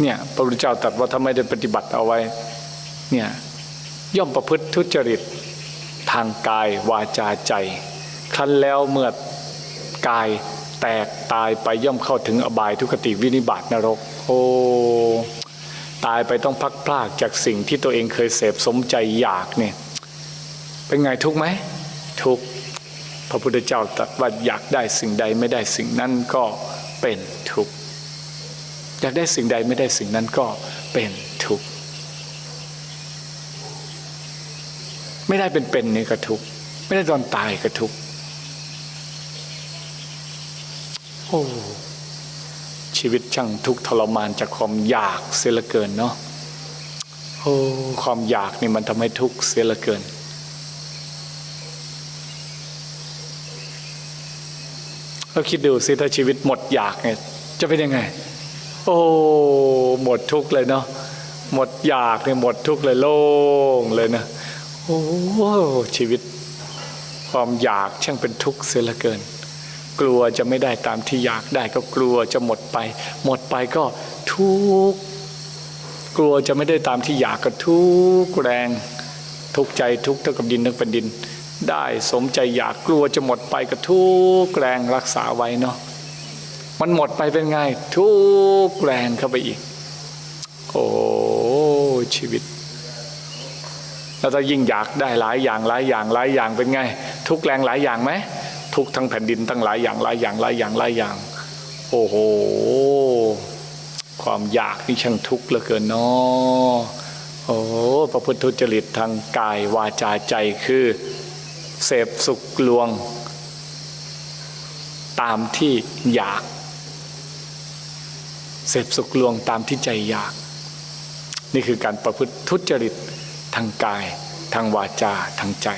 เนี่ยพระพุทธเจ้าตรัสว่าถ้าไมได้ปฏิบัติเอาไว้เนี่ยย่อมประพฤติทุจริตทางกายวาจาใจ ครั้นแล้วเมื่อกายแตกตายไปย่อมเข้าถึงอบายทุกติวินิบาตนรก โอ้ตายไปต้องพักพลากจากสิ่งที่ตัวเองเคยเสพสมใจอยากเนี่ยเป็นไงทุกข์ไหมทุกข์พระพุทธเจ้าตรัสว่าอยากได้สิ่งใดไม่ได้สิ่งนั้นก็เป็นทุกข์ อยากได้สิ่งใดไม่ได้สิ่งนั้นก็เป็นทุกข์ไม่ได้เป็นเป็นนี่ก็ทุกข์ไม่ได้ตอนตายก็ทุกข์โอ้ชีวิตช่างทุกข์ทรมานจากความอยากเสียเหลือเกินเนาะโอ้ความอยากนี่มันทำให้ทุกข์เสียเหลือเกิน เราคิดดูสิถ้าชีวิตหมดอยากเนี่ยจะเป็นยังไง โอ้หมดทุกเลยเนาะหมดอยากเนี่ยหมดทุกเลยโล่งเลยนะโอ้ชีวิตความอยากช่างเป็นทุกข์เสียเหลือเกิน กลัวจะไม่ได้ตามที่อยากได้ก็กลัวจะหมดไป หมดไปก็ทุกข์กลัวจะไม่ได้ตามที่อยากก็ทุกข์แรง ทุกข์ใจทุกข์เท่ากับดินทั้งแผ่นดิน ได้สมใจอยากกลัวจะหมดไปก็ทุกข์แรงรักษาไว้เนาะ มันหมดไปเป็นไง ทุกแรงเข้าไปอีก โอ้ชีวิต แล้วถ้ายิ่งอยากได้หลายอย่างหลายอย่างหลายอย่างเป็นไง ทุกแรงหลายอย่างไหมทุกทั้งแผ่นดินตั้งหลายอย่างหลายอย่างหลายอย่างหลายอย่าง โอ้โหความอยากนี่ช่างทุกข์เหลือเกินเนาะโอ้ประพฤติทุจริตทางกายวาจาใจคือ เสพสุขลวง ตามที่อยาก สพสุขลวงตามที่ใจอยาก นี่คือการประพฤติทุจริตทางกาย ทางวาจาทางใจ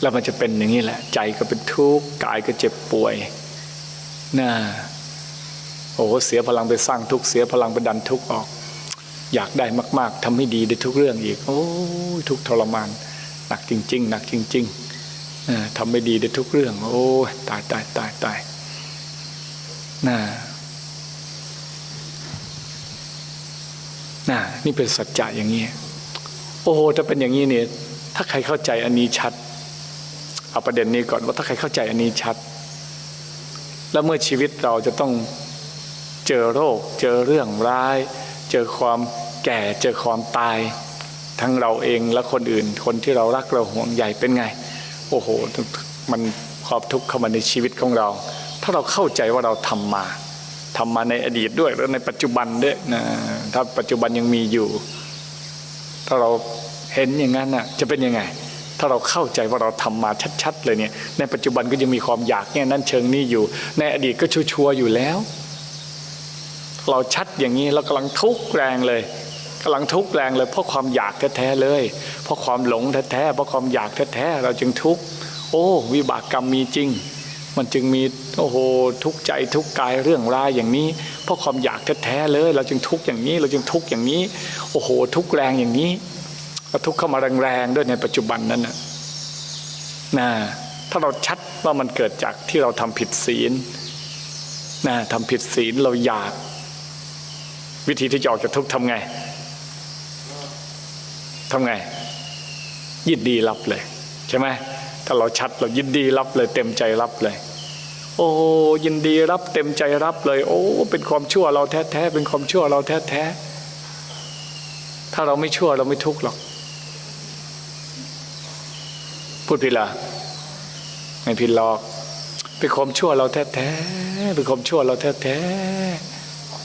แล้วมันจะเป็นอย่างนี้แหละ ใจก็เป็นทุกข์กายก็เจ็บป่วยน่าโอ้เสียพลังไปสร้างทุกข์เสียพลังไปดันทุกข์ออก อยากได้มาก ๆทำให้ดีได้ทุกเรื่องอีก โอ้ยทุกทรมานหนักจริง ๆ หนักจริงๆทำไม่ดีได้ทุกเรื่อง โอ้ตายตายตายตายน่า น่านี่เป็นสัจจะอย่างนี้ โอ้โหถ้าเป็นอย่างนี้เนี่ยถ้าใครเข้าใจอันนี้ชัด เอาประเด็นนี้ก่อนว่าถ้าใครเข้าใจอันนี้ชัด แล้วเมื่อชีวิตเราจะต้องเจอโรค เจอเรื่องร้าย เจอความแก่เจอความตาย ทั้งเราเองและคนอื่น คนที่เรารักเราห่วงใยเป็นไง โอ้โห มันความทุกข์เข้ามาในชีวิตของเรา ถ้าเราเข้าใจว่าเราทำมา ทำมาในอดีตด้วยแล้วในปัจจุบันด้วยนะถ้าปัจจุบันยังมีอยู่ ถ้าเราเห็นอย่างนั้นน่ะจะเป็นยังไง ถ้าเราเข้าใจว่าเราทำมาชัด ๆ เลยเนี่ย ในปัจจุบันก็ยังมีความอยากเนี่ยนั้นเชิงนี้อยู่ ในอดีตก็ชัวร์ๆอยู่แล้ว เราชัดอย่างนี้เรากำลังทุกข์แรงเลยกำลังทุกข์แรงเลยเพราะความอยากแท้ๆเลย เพราะความหลงแท้ๆเพราะความอยากแท้ๆเราจึงทุกข์โอ้ วิบากกรรมมีจริง มันจึงมีโอ้โหทุกใจทุกกายเรื่องราอย่างนี้ เพราะความอยากแท้ๆเลย เราจึงทุกอย่างนี้เราจึงทุกอย่างนี้ โอ้โห ทุกแรงอย่างนี้ก็ทุกเข้ามาแรงๆด้วยในปัจจุบันนั้นนะนะถ้าเราชัดว่ามันเกิดจากที่เราทำผิดศีลนะทำผิดศีลเราอยาก วิธีที่จะออกจากทุกข์ทำไงทำไงยินดีรับเลย ใช่ไหม ถ้าเราชัดเรายินดีรับเลยเต็มใจรับเลย โอ้ยินดีรับเต็มใจรับเลย โอ้ เป็นความชั่วเราแท้ๆเป็นความชั่วเราแท้ๆถ้าเราไม่ชั่วเราไม่ทุกข์หรอก พูดผิดละไม่ผิดหรอกเป็นความชั่วเราแท้ๆเป็นความชั่วเราแท้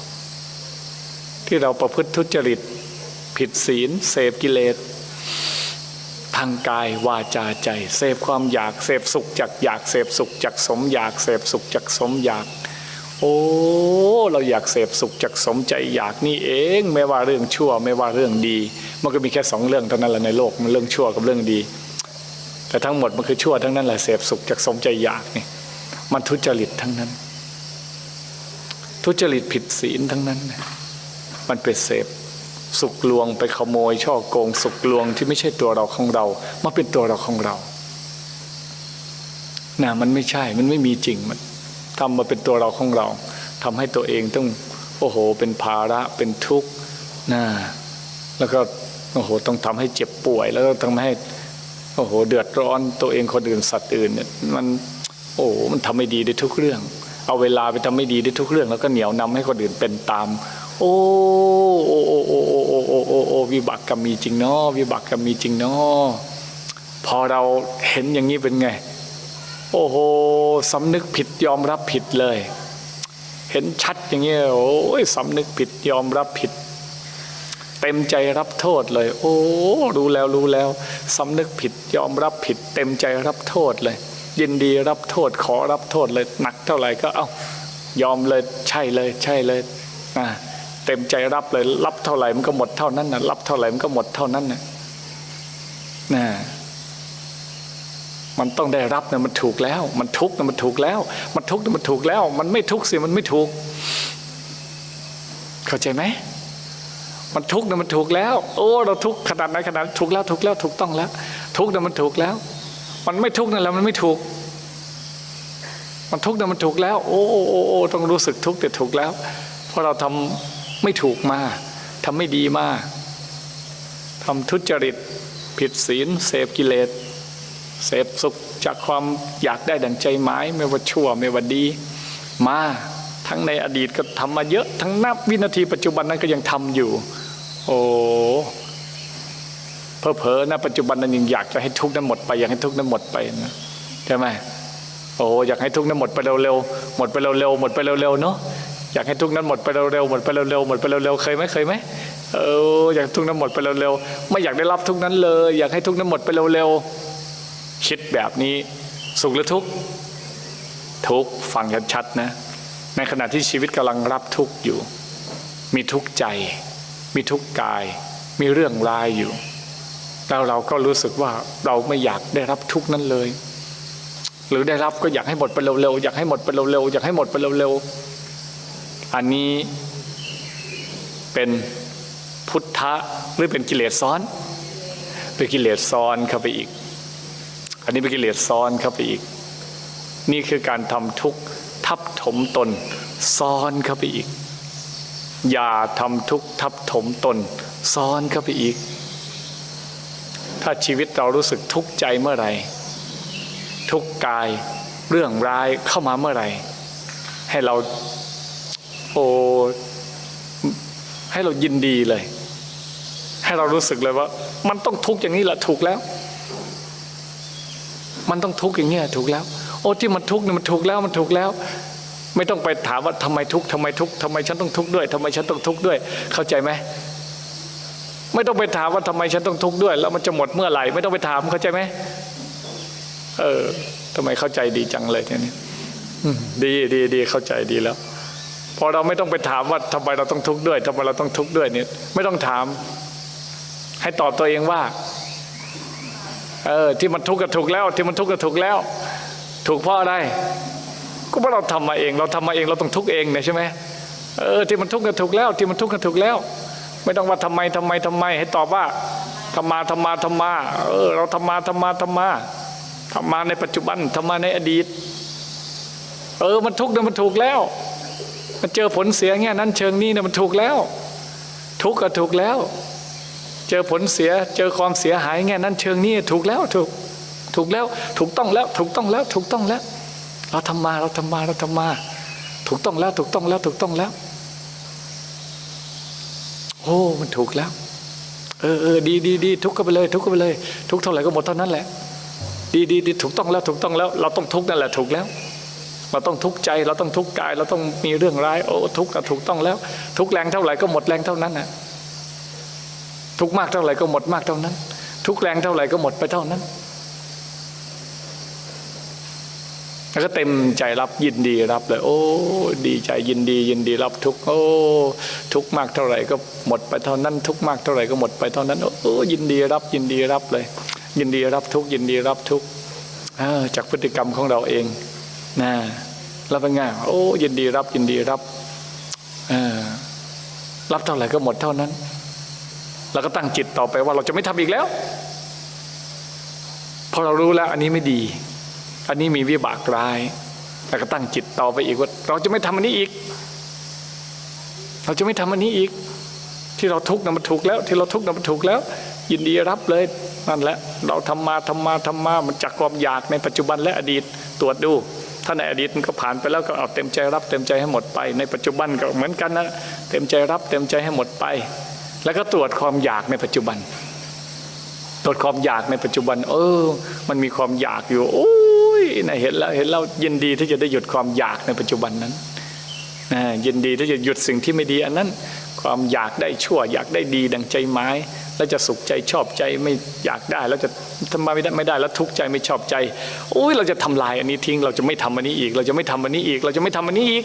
ๆที่เราประพฤติทุจริต ผิดศีลเสพกิเลส ทางกายวาจาใจ เสพความอยากเสพสุขจากอยากเสพสุขจากสมอยากเสพสุขจากสมอยาก โอ้เราอยากเสพสุขจากสมใจอยากนี่เอง ไม่ว่าเรื่องชั่วไม่ว่าเรื่องดี มันก็มีแค่สองเรื่องเท่านั้นแหละในโลกมันเรื่องชั่วกับเรื่องดี แต่ทั้งหมดมันคือชั่วทั้งนั้นแหละเสพสุขจากสมใจอยากนี่มันทุจริตทั้งนั้น ทุจริตผิดศีลทั้งนั้น มันเป็นเสพ สุกลวงไปขโมย ช่อโกง สุกลวงที่ไม่ใช่ตัวเราของเรา มาเป็นตัวเราของเรานะมันไม่ใช่มันไม่มีจริงมันทำมาเป็นตัวเราของเราทำให้ตัวเองต้องโอ้โห เป็นภาระเป็นทุกข์นะแล้วก็โอ้โหต้องทำให้เจ็บป่วย แล้วก็ทำให้โอ้โห เดือดร้อนตัวเองคนอื่นสัตว์อื่นเนี่ยมันโอ้โหมันทำไม่ดีได้ทุกเรื่อง เอาเวลาไปทำไม่ดีได้ทุกเรื่อง แล้วก็เหนียวนำให้คนอื่นเป็นตาม โอ้โอ้โอ้โอ้โอ้โอ้โอ้โอ้โอ้วิบากกรรมมีจริงเนาะวิบากกรรมมีจริงเนาะพอเราเห็นอย่างนี้เป็นไง โอ้โหสำนึกผิดยอมรับผิดเลย เห็นชัดอย่างเงี้ยโอ้ยสำนึกผิดยอมรับผิด เต็มใจรับโทษเลย โอ้รู้แล้วรู้แล้วสำนึกผิดยอมรับผิด เต็มใจรับโทษเลย ยินดีรับโทษขอรับโทษเลยหนักเท่าไหร่ก็เอายอมเลยใช่เลยใช่เลยอ่า เต็มใจรับเลย รับเท่าไหร่มันก็หมดเท่านั้นนะรับเท่าไหร่มันก็หมดเท่านั้นนะนะมันต้องได้รับนะมันถูกแล้ว มันทุกข์นะมันถูกแล้ว มันทุกข์นะมันถูกแล้ว มันไม่ทุกข์สิมันไม่ถูก เข้าใจไหมมันทุกข์นะมันถูกแล้ว โอ้เราทุกข์ขนาดไหนขนาดถูกแล้วถูกแล้วถูกต้องแล้ว ทุกข์นะมันถูกแล้ว มันไม่ทุกข์นั่นแหละมันไม่ถูก มันทุกข์นะมันถูกแล้ว โอ้โอ้โอ้ต้องรู้สึกทุกข์แต่ถูกแล้ว เพราะเราทำ ไม่ถูกมาทำไม่ดีมาทำทุจริต ผิดศีล เสพกิเลส เสพสุขจากความอยากได้ดังใจหมายไม่ว่าชั่วไม่ว่าดี มาทั้งในอดีตก็ทำมาเยอะ ทั้งนับวินาทีปัจจุบันนั้นก็ยังทำอยู่ โอ้เพอเพอนะปัจจุบันนั้นยังอยากจะให้ทุกข์นั้นหมดไปอยากให้ทุกข์นั้นหมดไปนะใช่ไหมโอ้อยากให้ทุกข์นั้นหมดไปเร็วๆหมดไปเร็วๆหมดไปเร็วๆเนาะ อยากให้ทุกนั้นหมดไปเร็วๆหมดไปเร็วๆหมดไปเร็วๆเคยไหมเคยไหมเอออยากทุกนั้นหมดไปเร็วๆไม่อยากได้รับทุกนั้นเลย อยากให้ทุกนั้นหมดไปเร็วๆคิดแบบนี้สุขหรือทุกข์ทุกข์ฟังชัดๆนะในขณะที่ชีวิตกำลังรับทุกข์อยู่ มีทุกข์ใจ มีทุกข์กาย มีเรื่องร้ายอยู่แล้วเราก็รู้สึกว่าเราไม่อยากได้รับทุกข์นั้นเลย หรือได้รับก็อยากให้หมดไปเร็วๆอยากให้หมดไปเร็วๆอยากให้หมดไปเร็วๆ อันนี้เป็นพุทธะหรือเป็นกิเลสซ้อน เป็นกิเลสซ้อนเข้าไปอีก อันนี้เป็นกิเลสซ้อนเข้าไปอีก นี่คือการทำทุกข์ทับถมตนซ้อนเข้าไปอีก อย่าทำทุกข์ทับถมตนซ้อนเข้าไปอีก ถ้าชีวิตเรารู้สึกทุกข์ใจเมื่อไหร่ทุกข์กายเรื่องร้ายเข้ามาเมื่อไหร่ให้เรา โอ้ให้เรายินดีเลย ให้เรารู้สึกเลยว่า มันต้องทุกข์อย่างนี้แหละถูกแล้ว มันต้องทุกข์อย่างนี้ยถูกแล้ว โอ้ที่มันทุกข์เนี่ยมันถูกแล้วมันถูกแล้ว ไม่ต้องไปถามว่าทำไมทุกข์ทำไมทุกข์ทำไมฉันต้องทุกข์ด้วยทำไมฉันต้องทุกข์ด้วย เข้าใจไหมไม่ต้องไปถามว่าทำไมฉันต้องทุกข์ด้วย แล้วมันจะหมดเมื่อไหร่ไม่ต้องไปถามเข้าใจไหมเออทำไมเข้าใจดีจังเลยเนี่ยดีดีดีเข้าใจดีแล้ว พอเราไม่ต้องไปถามว่าทำไมเราต้องทุกข์ด้วยทำไมเราต้องทุกข์ด้วยเนี่ยไม่ต้องถาม ให้ตอบตัวเองว่าเออที่มันทุกข์ก็ถูกแล้ว ที่มันทุกข์ก็ถูกแล้ว ถูกเพราะอะไรก็เพราะเราทำมาเอง เราทำมาเองเราต้องทุกข์เองเนี่ยใช่ไหมเออที่มันทุกข์ก็ถูกแล้ว ที่มันทุกข์ก็ถูกแล้ว ไม่ต้องว่าทำไมทำไมทำไม ให้ตอบว่าทำมาทำมาทำมาเออเราทำมาทำมาทำมาทำมาในปัจจุบันทำมาในอดีต เออมันทุกข์เนี่ยมันถูกแล้ว มันเจอผลเสียเงี้ยนั้นเชิงนี้เนี่ยมันถูกแล้ว ทุกก็ถูกแล้ว เจอผลเสียเจอความเสียหายเงี้ยนั้นเชิงนี้ถูกแล้วถูกถูกแล้วถูกต้องแล้วถูกต้องแล้วถูกต้องแล้ว เราทำมาเราทำมาเราทำมา ถูกต้องแล้วถูกต้องแล้วถูกต้องแล้วโอ้มันถูกแล้ว เออเออดีดีดีทุกข์ก็ไปเลย ทุกข์ก็ไปเลย ทุกเท่าไหร่ก็หมดเท่านั้นแหละ ดีดีดีถูกต้องแล้วถูกต้องแล้ว เราต้องทุกข์นั่นแหละถูกแล้ว เราต้องทุกข์ใจเราต้องทุกข์กาย เราต้องมีเรื่องร้ายโอ้ทุกข์ก็ถูกต้องแล้ว ทุกข์แรงเท่าไหร่ก็หมดแรงเท่านั้นนะทุกข์มากเท่าไหร่ก็หมดมากเท่านั้น ทุกข์แรงเท่าไหร่ก็หมดไปเท่านั้นแล้วก็เต็มใจรับยินดีรับเลย โอ้ ดีใจยินดี ยินดีรับทุกโอ้ทุกมากเท่าไหร่ก็หมดไปเท่านั้น ทุกมากเท่าไหร่ก็หมดไปเท่านั้นโอ้ยินดีรับยินดีรับเลย ยินดีรับทุกยินดีรับทุกจากพฤติกรรมของเราเอง นะแล้วเป็นไงโอ้ยินดีรับยินดีรับรับเท่าไหร่ก็หมดเท่านั้นเราก็ตั้งจิตต่อไปว่าเราจะไม่ทำอีกแล้วพอเรารู้แล้วอันนี้ไม่ดี อันนี้มีวิบากร้ายแล้วก็ตั้งจิตต่อไปอีกว่า เราจะไม่ทำอันนี้อีก เราจะไม่ทำอันนี้อีก ที่เราทุกข์นะมันถูกแล้ว ที่เราทุกข์นะมันถูกแล้ว ยินดีรับเลยนั่นแหละเราทำมาทำมาทำมามันจากความอยากในปัจจุบันและอดีตตรวจดู ถ้าในอดีตมันก็ผ่านไปแล้วก็เอาเต็มใจรับเต็มใจให้หมดไป ในปัจจุบันก็เหมือนกันนะเต็มใจรับเต็มใจให้หมดไป แล้วก็ตรวจความอยากในปัจจุบัน ตรวจความอยากในปัจจุบัน เออ มันมีความอยากอยู่ โอ้ยนะเห็นแล้วเห็นแล้วยินดีที่จะได้หยุดความอยากในปัจจุบันนั้นนะยินดีที่จะหยุดสิ่งที่ไม่ดีอันนั้น ความอยากได้ชั่วอยากได้ดีดังใจไม้ แล้วจะสุขใจชอบใจไม่อยากได้แล้วจะทำไมไม่ได้ไม่ได้แล้วทุกข์ใจไม่ชอบใจโอ้ยเราจะทำลายอันนี้ทิ้ง เราจะไม่ทำอันนี้อีก เราจะไม่ทำอันนี้อีก เราจะไม่ทำอันนี้อีก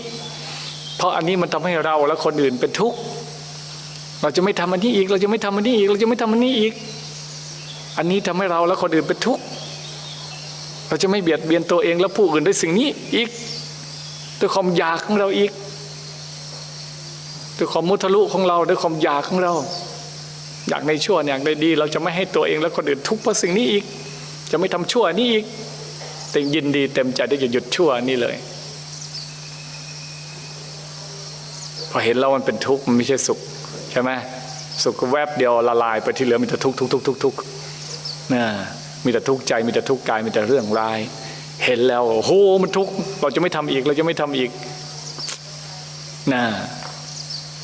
เพราะอันนี้มันทำให้เราและคนอื่นเป็นทุกข์เราจะไม่ทำอันนี้อีก เราจะไม่ทำอันนี้อีก เราจะไม่ทำอันนี้อีก อันนี้ทำให้เราและคนอื่นเป็นทุกข์เราจะไม่เบียดเบียนตัวเองและผู้อื่นด้วยสิ่งนี้อีกด้วยความอยากของเราอีกด้วยความมุทะลุของเราด้วยความอยากของเรา อยากในชั่วอยากในดี เราจะไม่ให้ตัวเองและคนอื่นทุกข์เพราะสิ่งนี้อีก จะไม่ทำชั่วนี้อีกแต่ยินดีเต็มใจที่จะหยุดชั่วนี่เลย พอเห็นแล้วมันเป็นทุกข์มันไม่ใช่สุขใช่ไหมสุขแวบเดียวละลายไปที่เหลือมีแต่ทุกข์ทุกข์ทุกข์ทุกข์ทุกข์นะมีแต่ทุกข์ใจมีแต่ทุกข์กายมีแต่เรื่องร้าย เห็นแล้วโอ้โหมันทุกข์เราจะไม่ทำอีกเราจะไม่ทำอีกนะ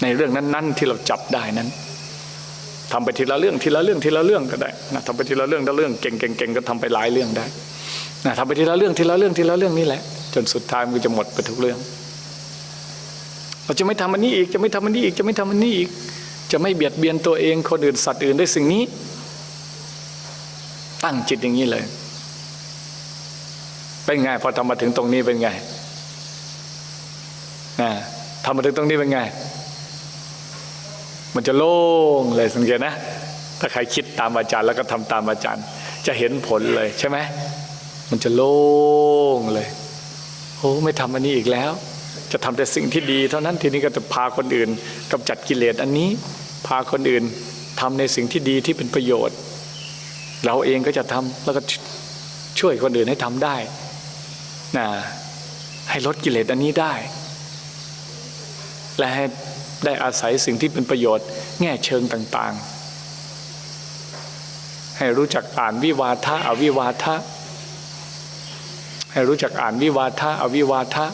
ในเรื่องนั้น ๆ ที่เราจับได้นั้น ทำไปทีละเรื่องทีละเรื่องทีละเรื่องก็ได้นะทำไปทีละเรื่องทีละเรื่องเก่งเก่งเก่งก็ทำไปหลายเรื่องได้นะทำไปทีละเรื่องทีละเรื่องทีละเรื่องนี่แหละ จนสุดท้ายมันก็จะหมดไปทุกเรื่อง เราจะไม่ทำอันนี้อีก จะไม่ทำอันนี้อีกจะไม่ทำอันนี้อีก จะไม่เบียดเบียนตัวเองคนอื่นสัตว์อื่นด้วยสิ่งนี้ ตั้งจิตอย่างนี้เลย เป็นไงพอทำมาถึงตรงนี้เป็นไงนะทำมาถึงตรงนี้เป็นไง มันจะโล่งเลยสังเกตนะ ถ้าใครคิดตามอาจารย์แล้วก็ทำตามอาจารย์ จะเห็นผลเลยใช่ไหมมันจะโล่งเลยโอ้ไม่ทำอันนี้อีกแล้ว จะทำแต่สิ่งที่ดี เท่านั้นทีนี้ก็จะพาคนอื่นกำจัดกิเลสอันนี้ พาคนอื่นทำในสิ่งที่ดีที่เป็นประโยชน์ เราเองก็จะทำแล้วก็ช่วยคนอื่นให้ทำได้นะให้ลดกิเลสอันนี้ได้ และให้ ได้อาศัยสิ่งที่เป็นประโยชน์ แง่เชิงต่างๆ ให้รู้จักอ่านวิวาทะอวิวาทะ ให้รู้จักอ่านวิวาทะอวิวาทะ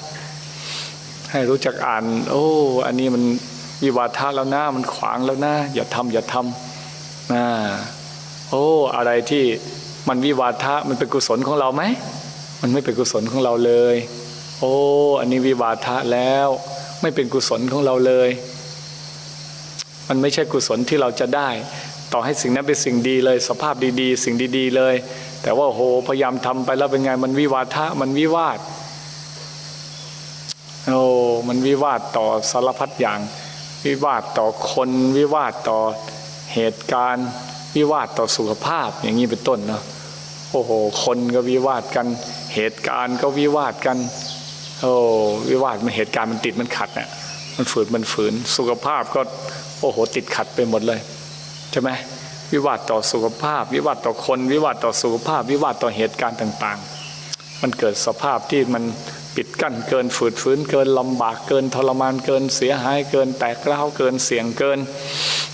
ให้รู้จักอ่าน โอ้ อันนี้มันวิวาทะแล้วนะมันขวางแล้วนะอย่าทำอย่าทำนะโอ้อะไรที่มันวิวาทะมันเป็นกุศลของเราไหมมันไม่เป็นกุศลของเราเลย โอ้ อันนี้วิวาทะแล้ว ไม่เป็นกุศลของเราเลย มันไม่ใช่กุศลที่เราจะได้ ต่อให้สิ่งนั้นเป็นสิ่งดีเลย สภาพดีๆ สิ่งดี ๆเลย แต่ว่าโหพยายามทำไปแล้วเป็นไงมันวิวาทะมันวิวาทโอ้มันวิวาทต่อสารพัดอย่าง วิวาทต่อคนวิวาทต่อเหตุการณ์ วิวาทต่อสุขภาพอย่างนี้เป็นต้นเนาะโอ้โห คนก็วิวาทกัน เหตุการณ์ก็วิวาทกันโอ้วิวาทมันเหตุการณ์มันติดมันขัดเนี่ยมันฝืนมันฝืน สุขภาพก็ โอ้โหติดขัดไปหมดเลยใช่ไหมวิวาทต่อสุขภาพ วิวาทต่อคน วิวาทต่อสุขภาพ วิวาทต่อเหตุการณ์ต่างๆ มันเกิดสภาพที่มันปิดกั้นเกินฝืดฝืนเกินลำบากเกินทรมานเกินเสียหายเกินแตกร้าเกินเสี่ยงเกิน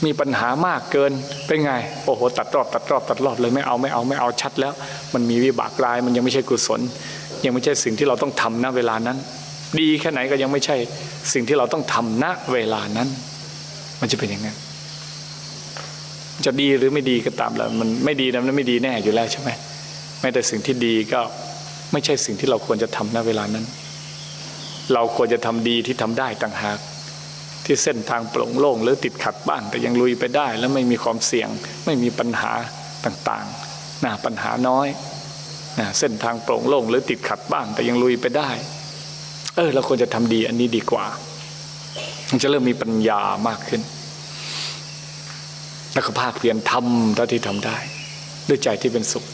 มีปัญหามากเกินเป็นไงโอ้โหตัดรอบตัดรอบตัดรอบเลยไม่เอาไม่เอาไม่เอาชัดแล้ว มันมีวิบากรายมันยังไม่ใช่กุศล ยังไม่ใช่สิ่งที่เราต้องทำณเวลานั้น ดีแค่ไหนก็ยังไม่ใช่สิ่งที่เราต้องทำณเวลานั้น มันจะเป็นอย่างนั้นจะดีหรือไม่ดีก็ตามแล้วมันไม่ดีนะมันไม่ดีแน่อยู่แล้วใช่ไหมแม้แต่สิ่งที่ดีก็ไม่ใช่สิ่งที่เราควรจะทำณเวลานั้น เราควรจะทำดีที่ทำได้ต่างหาก ที่เส้นทางโปร่งโล่งหรือติดขัดบ้าง แต่ยังลุยไปได้ แล้วไม่มีความเสี่ยง ไม่มีปัญหาต่างๆนะปัญหาน้อยนะเส้นทางโปร่งโล่งหรือติดขัดบ้าง แต่ยังลุยไปได้ เออเราควรจะทำดีอันนี้ดีกว่า มันจะเริ่มมีปัญญามากขึ้น แล้วก็ภาคเพียรทำเท่าที่ทำได้ ด้วยใจที่เป็นสุข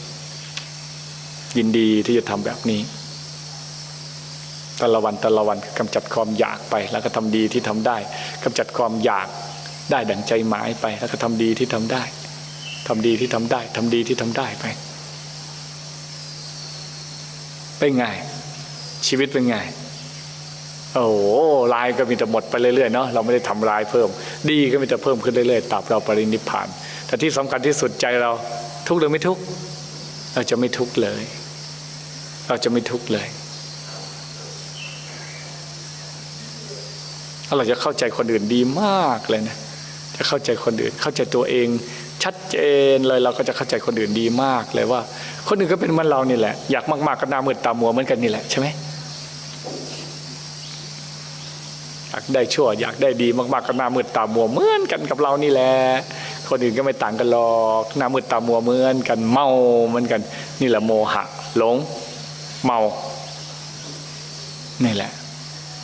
ยินดีที่จะทำแบบนี้แต่ละวันแต่ละวันกำจัดความอยากไป แล้วก็ทำดีที่ทำได้กำจัดความอยากได้ดังใจหมายไป แล้วก็ทำดีที่ทำได้ทำดีที่ทำได้ทำดีที่ทำได้ไปเป็นไง ชีวิตเป็นไง โอ้โหลายก็มีแต่หมดไปเรื่อยๆเนาะเราไม่ได้ทำลายเพิ่ม ดีก็มีแต่เพิ่มขึ้นเรื่อยๆตราบเราปรินิพาน แต่ที่สำคัญที่สุดใจเราทุกข์หรือไม่ทุกข์เราจะไม่ทุกข์เลย เราจะไม่ทุกข์เลยเราจะเข้าใจคนอื่นดีมากเลยนะจะเข้าใจคนอื่น เข้าใจตัวเอง ชัดเจนเลยเราก็จะเข้าใจคนอื่นดีมากเลยว่า คนอื่นก็เป็นมือนเรานี่แหละอยากมากๆก็หน้ามืดตามัวเหมือนกันนี่แหละใช่ไหม อยากได้ชั่ว อยากได้ดีมากๆก็หน้ามืดตามัวเหมือนกันกับเรานี่แหละคนอื่นก็ไม่ต่างกันหรอกหน้ามืดตามัวเหมือนกันเมาเหมือนกันนี่แหละโมหะหลงเมานี่แหละ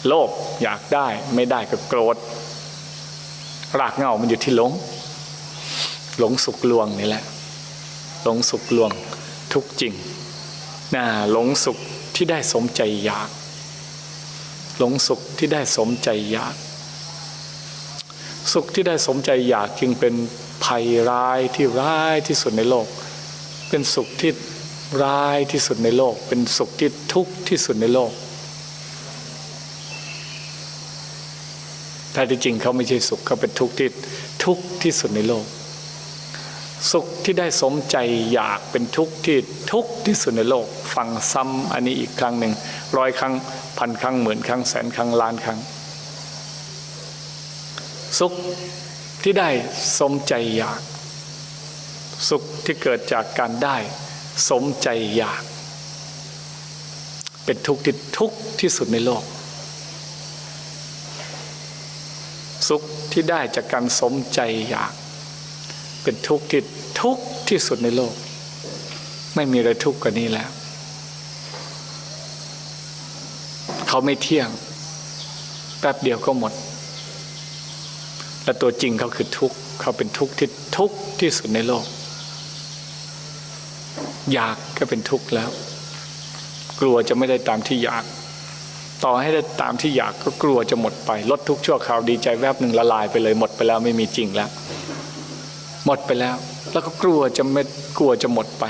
โลภอยากได้ไม่ได้ก็โกรธรากเหงามันอยู่ที่หลง หลงสุขลวงนี่แหละ หลงสุขลวงทุกจริงน่าหลงสุขที่ได้สมใจอยาก หลงสุขที่ได้สมใจอยาก สุขที่ได้สมใจอยากจึงเป็นภัยร้ายที่ร้ายที่สุดในโลก เป็นสุขที่ร้ายที่สุดในโลก เป็นสุขที่ทุกข์ที่สุดในโลกแต่ที่จริงเขาไม่ใช่สุขเขาเป็นทุกข์ที่ทุกข์ที่สุดในโลก สุขที่ได้สมใจอยากเป็นทุกข์ที่ทุกข์ที่สุดในโลก ฟังซ้ำอันนี้อีกครั้งหนึ่งร้อยครั้ง พันครั้งหมื่นครั้งแสนครั้งล้านครั้ง สุขที่ได้สมใจอยาก สุขที่เกิดจากการได้สมใจอยาก เป็นทุกข์ที่ทุกข์ที่สุดในโลก สุขที่ได้จากการสมใจอยาก เป็นทุกข์ที่ทุกข์ที่สุดในโลก ไม่มีอะไรทุกข์กว่านี้แล้ว เขาไม่เที่ยง แป๊บเดียวก็หมด และตัวจริงเขาคือทุกข์เขาเป็นทุกข์ที่ทุกข์ที่สุดในโลก อยากก็เป็นทุกข์แล้ว กลัวจะไม่ได้ตามที่อยาก ต่อให้ได้ตามที่อยากก็กลัวจะหมดไป ลดทุกข์ชั่วคราวดีใจแวบหนึ่งละลายไปเลยหมดไปแล้วไม่มีจริงแล้ว หมดไปแล้ว แล้วก็กลัวจะไม่กลัวจะหมดไป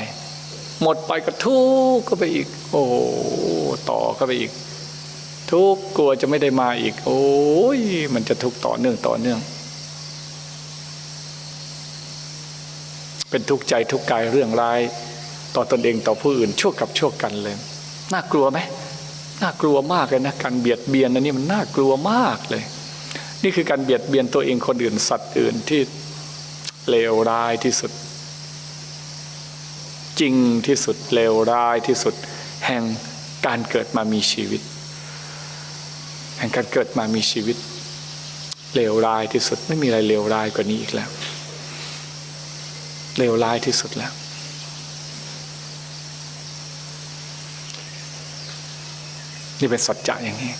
หมดไปก็ทุกข์ก็ไปอีก โอ้ต่อก็ไปอีก ทุกกลัวจะไม่ได้มาอีก โอ้ยมันจะทุกต่อเนื่องต่อเนื่อง เป็นทุกใจทุกกายเรื่องร้าย ต่อตนเองต่อผู้อื่นชั่วกับชั่วกันเลย น่ากลัวไหมน่ากลัวมากเลยนะการเบียดเบียนอันนี้มันน่ากลัวมากเลย นี่คือการเบียดเบียนตัวเองคนอื่นสัตว์อื่นที่เลวร้ายที่สุด จริงที่สุดเลวร้ายที่สุด แห่งการเกิดมามีชีวิต ห่งการเกิดมามีชีวิตเลวร้ายที่สุดไม่มีอะไรเลวร้ายกว่านี้อีกแล้วเลวร้ายที่สุดแล้ว นี่เป็นสัจจะอย่างนี้